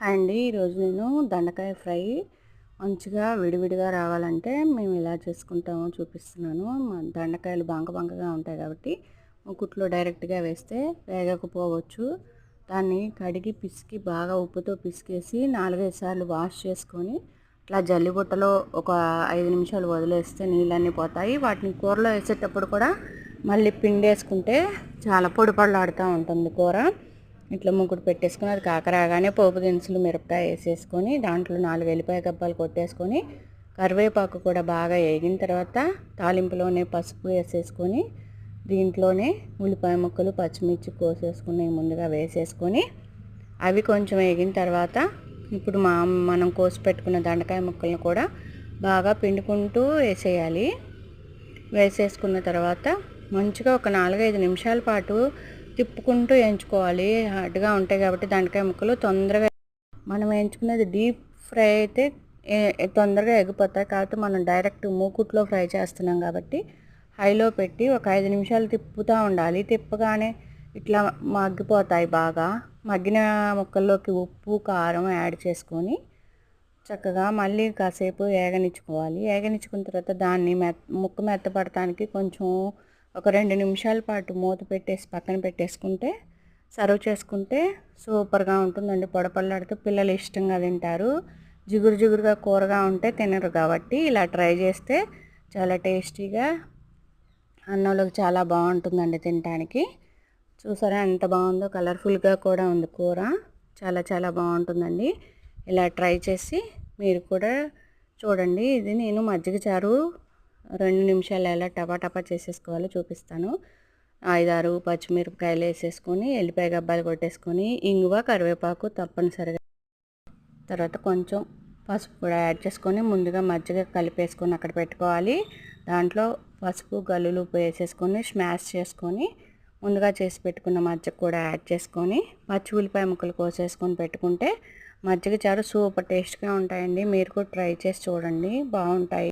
Hi అండి. ఈరోజు నేను దొండకాయ ఫ్రై మంచిగా విడివిడిగా రావాలంటే మేము ఇలా చేసుకుంటామో చూపిస్తున్నాను. మా దొండకాయలు బంక బంకగా ఉంటాయి కాబట్టి ముక్కుట్లో డైరెక్ట్గా వేస్తే వేగకపోవచ్చు. దాన్ని కడిగి పిసికి బాగా ఉప్పుతో పిసికేసి నాలుగైదు సార్లు వాష్ చేసుకొని ఇట్లా జల్లిబుట్టలో ఒక ఐదు నిమిషాలు వదిలేస్తే నీళ్ళన్నీ పోతాయి. వాటిని కూరలో వేసేటప్పుడు కూడా మళ్ళీ పిండి వేసుకుంటే చాలా పొడిపడలాడుతూ ఉంటుంది కూర. ఇట్లా ముగ్గురు పెట్టేసుకుని అది కాకరాగానే పోపు దినుసులు మిరపకాయ వేసేసుకొని దాంట్లో నాలుగు వెల్లిపాయ కప్పాలు కొట్టేసుకొని కరివేపాకు కూడా బాగా వేగిన తర్వాత తాలింపులోనే పసుపు వేసేసుకొని దీంట్లోనే ఉల్లిపాయ ముక్కలు పచ్చిమిర్చి కోసేసుకుని ముందుగా వేసేసుకొని అవి కొంచెం వేగిన తర్వాత ఇప్పుడు మా మనం కోసి పెట్టుకున్న దండకాయ ముక్కలను కూడా బాగా పిండుకుంటూ వేసేయాలి. వేసేసుకున్న తర్వాత మంచిగా ఒక నాలుగైదు నిమిషాల పాటు తిప్పుకుంటూ వేయించుకోవాలి. హార్డ్గా ఉంటాయి కాబట్టి దానికాయ ముక్కలు తొందరగా మనం వేయించుకునేది డీప్ ఫ్రై అయితే తొందరగా ఎగిపోతాయి. కాబట్టి మనం డైరెక్ట్ మూకుట్లో ఫ్రై చేస్తున్నాం కాబట్టి హైలో పెట్టి ఒక ఐదు నిమిషాలు తిప్పుతూ ఉండాలి. తిప్పగానే ఇట్లా మగ్గిపోతాయి బాగా. మగ్గిన ముక్కల్లోకి ఉప్పు కారం యాడ్ చేసుకొని చక్కగా మళ్ళీ కాసేపు ఏగనిచ్చుకోవాలి ఏగనిచ్చుకున్న తర్వాత దాన్ని మెత్త ముక్క మెత్తపడటానికి కొంచెం ఒక రెండు నిమిషాల పాటు మూత పెట్టేసి పక్కన పెట్టేసుకుంటే సర్వ్ చేసుకుంటే సూపర్గా ఉంటుందండి. పొడపల్లాడితే పిల్లలు ఇష్టంగా తింటారు. జిగురు జిగురుగా కూరగా ఉంటే తినరు కాబట్టి ఇలా ట్రై చేస్తే చాలా టేస్టీగా అన్నంలోకి చాలా బాగుంటుందండి తినడానికి చూసారా ఎంత బాగుందో? కలర్ఫుల్గా కూడా ఉంది కూర. చాలా చాలా బాగుంటుందండి. ఇలా ట్రై చేసి మీరు కూడా చూడండి. ఇది నేను మజ్జిగ చారు రెండు నిమిషాలు ఎలా టపా టపా చేసేసుకోవాలో చూపిస్తాను. ఐదారు పచ్చిమిరపకాయలు వేసేసుకొని ఎల్లిపాయ గబ్బాలు కొట్టేసుకొని ఇంగువ కరివేపాకు తప్పనిసరిగా. తర్వాత కొంచెం పసుపు కూడా యాడ్ చేసుకొని ముందుగా మజ్జిగ కలిపేసుకొని అక్కడ పెట్టుకోవాలి. దాంట్లో పసుపు గల్లులు వేసేసుకొని స్మాష్ చేసుకొని ముందుగా చేసి పెట్టుకున్న మజ్జిగ కూడా యాడ్ చేసుకొని పచ్చి ఉల్లిపాయ ముక్కలు కోసేసుకొని పెట్టుకుంటే మజ్జిగ చారు సూపర్ టేస్ట్గా ఉంటాయండి. మీరు కూడా ట్రై చేసి చూడండి. బాగుంటాయి.